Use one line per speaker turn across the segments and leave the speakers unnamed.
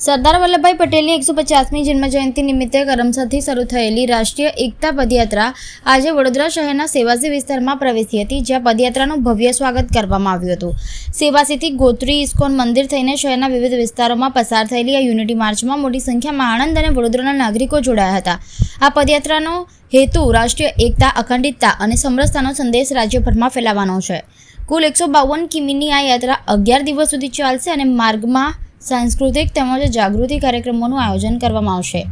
સરદાર વલ્લભભાઈ પટેલની એકસો પચાસમી જન્મજયંતિ નિમિત્તે કરમસદથી શરૂ થયેલી રાષ્ટ્રીય એકતા પદયાત્રા આજે વડોદરા શહેરના સેવાસી વિસ્તારમાં પ્રવેશી હતી, જ્યાં પદયાત્રાનું ભવ્ય સ્વાગત કરવામાં આવ્યું હતું. સેવાસીથી ગોત્રી, ઇસ્કોન મંદિર થઈને શહેરના વિવિધ વિસ્તારોમાં પસાર થયેલી આ યુનિટી માર્ચમાં મોટી સંખ્યામાં આણંદ અને વડોદરાના નાગરિકો જોડાયા હતા. આ પદયાત્રાનો હેતુ રાષ્ટ્રીય એકતા, અખંડિતતા અને સમરસતાનો સંદેશ રાજ્યભરમાં ફેલાવવાનો છે. કુલ એકસો બાવન કિમીની આ યાત્રા અગિયાર દિવસ સુધી ચાલશે અને માર્ગમાં સાંસ્કૃતિક તેમજ જાગૃતિ કાર્યક્રમોનું આયોજન કરવામાં આવશે.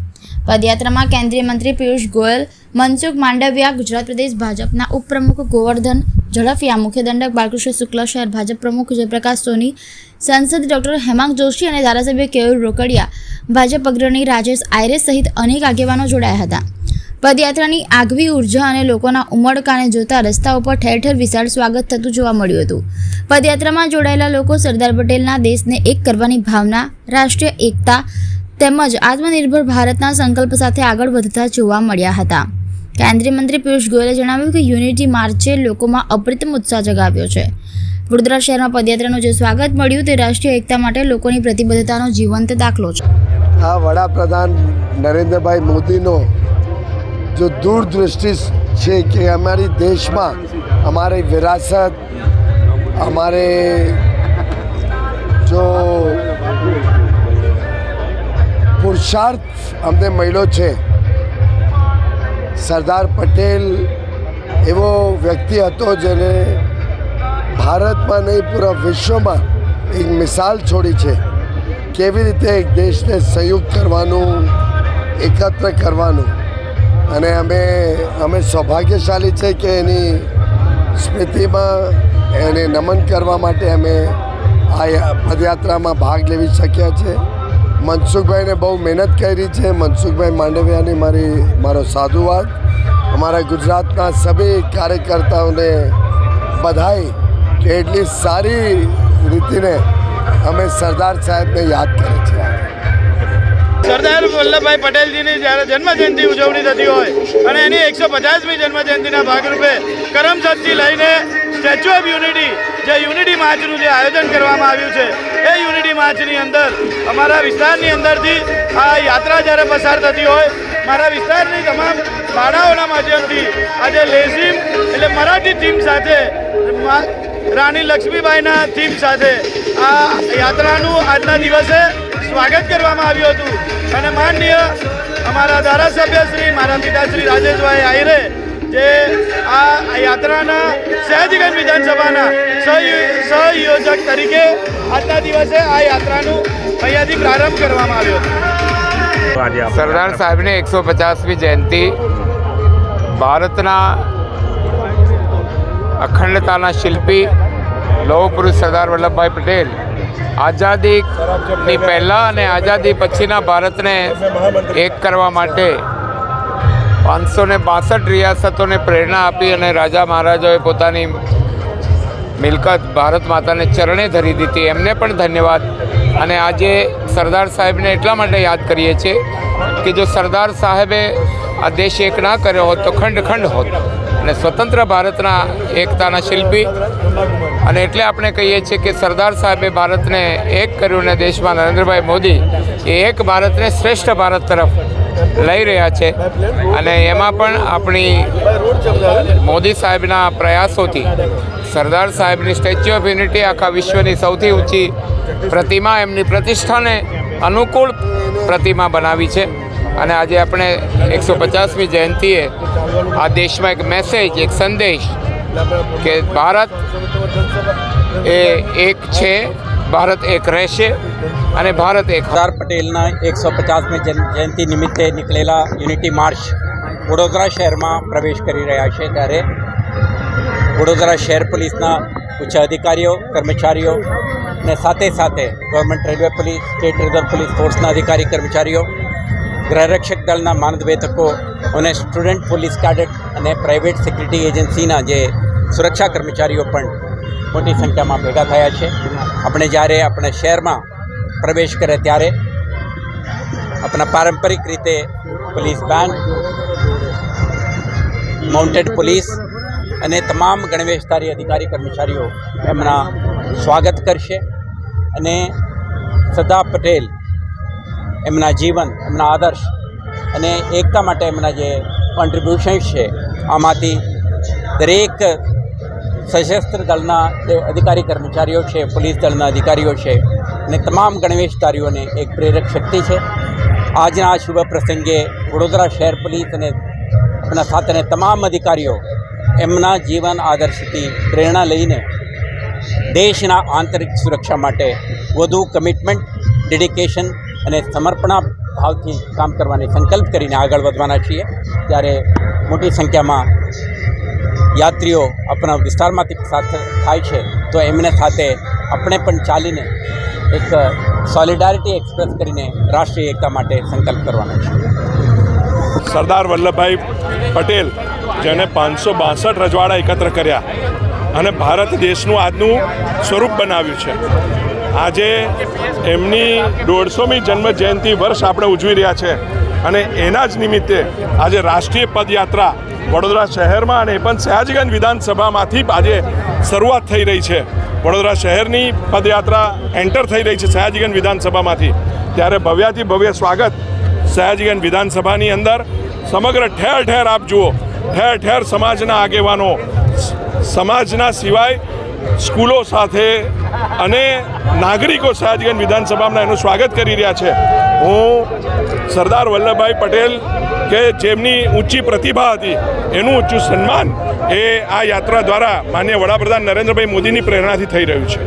પદયાત્રામાં કેન્દ્રીય મંત્રી પિયુષ ગોયલ, મનસુખ માંડવિયા, ગુજરાત પ્રદેશ ભાજપના ઉપપ્રમુખ ગોવર્ધન ઝડફિયા, મુખ્ય દંડક બાલકૃષ્ણ શુક્લ, શહેર ભાજપ પ્રમુખ જયપ્રકાશ સોની, સાંસદ ડોક્ટર હેમાંગ જોશી અને ધારાસભ્ય કેયુર રોકડિયા, ભાજપ અગ્રણી રાજેશ આયરે સહિત અનેક આગેવાનો જોડાયા હતા. પદયાત્રાની આગવી ઊર્જા અને લોકોના ઉમળકાને જોતા રસ્તા ઉપર ઠેર ઠેર વિશાળ સ્વાગત થતું જોવા મળ્યું હતું. પદયાત્રામાં જોડાયેલા લોકો સરદાર પટેલના દેશને એક કરવાની ભાવના, રાષ્ટ્રીય એકતા તેમજ આત્મનિર્ભર ભારતના સંકલ્પ સાથે આગળ વધતા જોવા મળ્યા હતા. કેન્દ્રીય મંત્રી પિયુષ ગોયલે જણાવ્યું કે યુનિટી માર્ચે લોકોમાં અપ્રતિમ ઉત્સાહ જગાવ્યો છે. વડોદરા શહેરમાં પદયાત્રાનું જે સ્વાગત મળ્યું તે રાષ્ટ્રીય એકતા માટે લોકોની પ્રતિબદ્ધતાનો જીવંત દાખલો છે.
આ વડાપ્રધાન નરેન્દ્રભાઈ મોદીનો જો દૂરદૃષ્ટિ છે કે અમારી દેશમાં અમારી વિરાસત, અમારે જો પુરુષાર્થ અમને મળ્યો છે, સરદાર પટેલ એવો વ્યક્તિ હતો જેને ભારતમાં નહીં, પૂરા વિશ્વમાં એક મિસાલ છોડી છે. કેવી રીતે એક દેશને સંયુક્ત કરવાનું, એકત્ર કરવાનું? અને અમે અમે સૌભાગ્યશાળી છે કે એની સ્મૃતિમાં એને નમન કરવા માટે અમે આ પદયાત્રામાં ભાગ લેવી શક્યા છે. મનસુખભાઈને બહુ મહેનત કરી છે. મનસુખભાઈ માંડવિયાની મારી, મારો સાધુવાદ. અમારા ગુજરાતના સભી કાર્યકર્તાઓને બધાઈ કે એટલી સારી રીતિને અમે સરદાર સાહેબને યાદ કરે છે.
સરદાર વલ્લભભાઈ પટેલજીની જ્યારે જન્મજયંતિ ઉજવણી થતી હોય અને એની એકસો પચાસમી જન્મજયંતિના ભાગરૂપે કરમસદથી લઈને સ્ટેચ્યુ ઓફ યુનિટી, જે યુનિટી માર્ચનું જે આયોજન કરવામાં આવ્યું છે, એ યુનિટી માર્ચની અંદર અમારા વિસ્તારની અંદરથી આ યાત્રા જ્યારે પસાર થતી હોય, મારા વિસ્તારની તમામ શાળાઓના માધ્યમથી આજે લેઝીમ એટલે મરાઠી થીમ સાથે રાણી લક્ષ્મીબાઈના થીમ સાથે આ યાત્રાનું આજના દિવસે સ્વાગત કરવામાં આવ્યું હતું. અને માનનીય અમારા ધારાસભ્ય શ્રી મારા પિતાશ્રી રાજેશભાઈ આહિરે જે આ યાત્રાના સયાજીગંજ વિધાનસભાના સહયો- સહયોજક તરીકે આજના દિવસે આ યાત્રાનું અહીંયાથી પ્રારંભ કરવામાં આવ્યો હતો.
સરદાર સાહેબની એકસો પચાસમી જયંતિ ભારતના અખંડતાના શિલ્પી લોહ પુરુષ સરદાર વલ્લભભાઈ પટેલ આઝાદીની પહેલાં અને આઝાદી પછીના ભારતને એક કરવા માટે પાંચસો ને બાસઠ રિયાસતોને પ્રેરણા આપી અને રાજા મહારાજાઓએ પોતાની મિલકત ભારત માતાને ચરણે ધરી દીધી. એમને પણ ધન્યવાદ. અને આજે સરદાર સાહેબને એટલા માટે યાદ કરીએ છીએ કે જો સરદાર સાહેબે આ દેશ એક ના કર્યો હોત તો ખંડ ખંડ હોત. અને સ્વતંત્ર ભારતના એકતાના શિલ્પી. અને એટલે આપણે કહીએ છીએ કે સરદાર સાહેબે ભારતને એક કર્યું અને દેશમાં નરેન્દ્રભાઈ મોદી એ એક ભારતને શ્રેષ્ઠ ભારત તરફ લઈ રહ્યા છે. અને એમાં પણ આપણી મોદી સાહેબના પ્રયાસોથી સરદાર સાહેબની સ્ટેચ્યુ ઓફ યુનિટી આખા વિશ્વની સૌથી ઊંચી પ્રતિમા એમની પ્રતિષ્ઠાને અનુકૂળ પ્રતિમા બનાવી છે. અને આજે આપણે એકસો પચાસમી જયંતિએ આ દેશમાં એક મેસેજ એક સંદેશ કે ભારત એ એક છે, ભારત એક રહેશે અને ભારત એક
સરદાર પટેલના એકસો પચાસમી જયંતિ નિમિત્તે નીકળેલા યુનિટી માર્ચ વડોદરા શહેરમાં પ્રવેશ કરી રહ્યા છે ત્યારે વડોદરા શહેર પોલીસના ઉચ્ચ અધિકારીઓ, કર્મચારીઓ ને સાથે સાથે government railway police, state reserve police ફોર્સના અધિકારી કર્મચારીઓ ગૃહરક્ષક દળના માનદવેતકો અને સ્ટુડન્ટ પોલીસ કાડેટ અને પ્રાઇવેટ સિક્યુરિટી એજન્સીના જે સુરક્ષા કર્મચારીઓ પણ મોટી સંખ્યામાં ભેગા થયા છે. આપણે જ્યારે આપણે શહેરમાં પ્રવેશ કરે ત્યારે આપણા પારંપરિક રીતે પોલીસ બેન્ડ માઉન્ટેડ પોલીસ અને તમામ ગણવેશધારી અધિકારી કર્મચારીઓ એમના સ્વાગત કરશે અને સરદાર પટેલ એમના જીવન, એમના આદર્શ અને એકતા માટે એમના જે કોન્ટ્રીબ્યુશન્સ છે, આમાંથી દરેક સશસ્ત્ર દળના જે અધિકારી કર્મચારીઓ છે, પોલીસ દળના અધિકારીઓ છે અને તમામ ગણવેશધારીઓને એક પ્રેરક શક્તિ છે. આજના આ શુભ પ્રસંગે વડોદરા શહેર પોલીસ અને આપણા સાથેના તમામ અધિકારીઓ એમના જીવન આદર્શથી પ્રેરણા લઈને દેશના આંતરિક સુરક્ષા માટે વધુ કમિટમેન્ટ ડેડિકેશન અને સમર્પણા ભાવથી કામ કરવાની સંકલ્પ કરીને આગળ વધવાના છીએ. ત્યારે મોટી સંખ્યામાં યાત્રીઓ આપણા વિસ્તારમાંથી સાથે થાય છે. તો એમને સાથે આપણે પણ ચાલીને એક સોલિડારિટી એક્સપ્રેસ કરીને રાષ્ટ્રીય એકતા માટે સંકલ્પ કરવાનો છે.
સરદાર વલ્લભભાઈ પટેલ જેણે પાંચસો બાસઠ રજવાડા એકત્ર કર્યા અને ભારત દેશનું આજનું સ્વરૂપ બનાવ્યું છે. આજે એમની દોઢસોમી જન્મ જયંતિ વર્ષ આપણે ઉજવી રહ્યા છે. અને એના જ નિમિત્તે આજે રાષ્ટ્રીય પદયાત્રા વડોદરા શહેરમાં અને એ પણ સયાજીગંજ વિધાનસભામાંથી આજે શરૂઆત થઈ રહી છે. વડોદરા શહેરની પદયાત્રા એન્ટર થઈ રહી છે સયાજીગંજ વિધાનસભામાંથી. ત્યારે ભવ્યાથી ભવ્ય સ્વાગત સયાજીગંજ વિધાનસભાની અંદર. સમગ્ર ઠેર ઠેર આપ જુઓ. ઠેર ઠેર સમાજના આગેવાનો. સમાજના સિવાય સ્કૂલો સાથે અને નાગરિકો સયાજીગંજ વિધાનસભામાં એનું સ્વાગત કરી રહ્યા છે. હું સરદાર વલ્લભભાઈ પટેલ કે જેમની ઊંચી પ્રતિભા હતી, એનું ઊંચું સન્માન એ આ યાત્રા દ્વારા માન્ય વડાપ્રધાન નરેન્દ્રભાઈ મોદીની પ્રેરણાથી થઈ રહ્યું છે.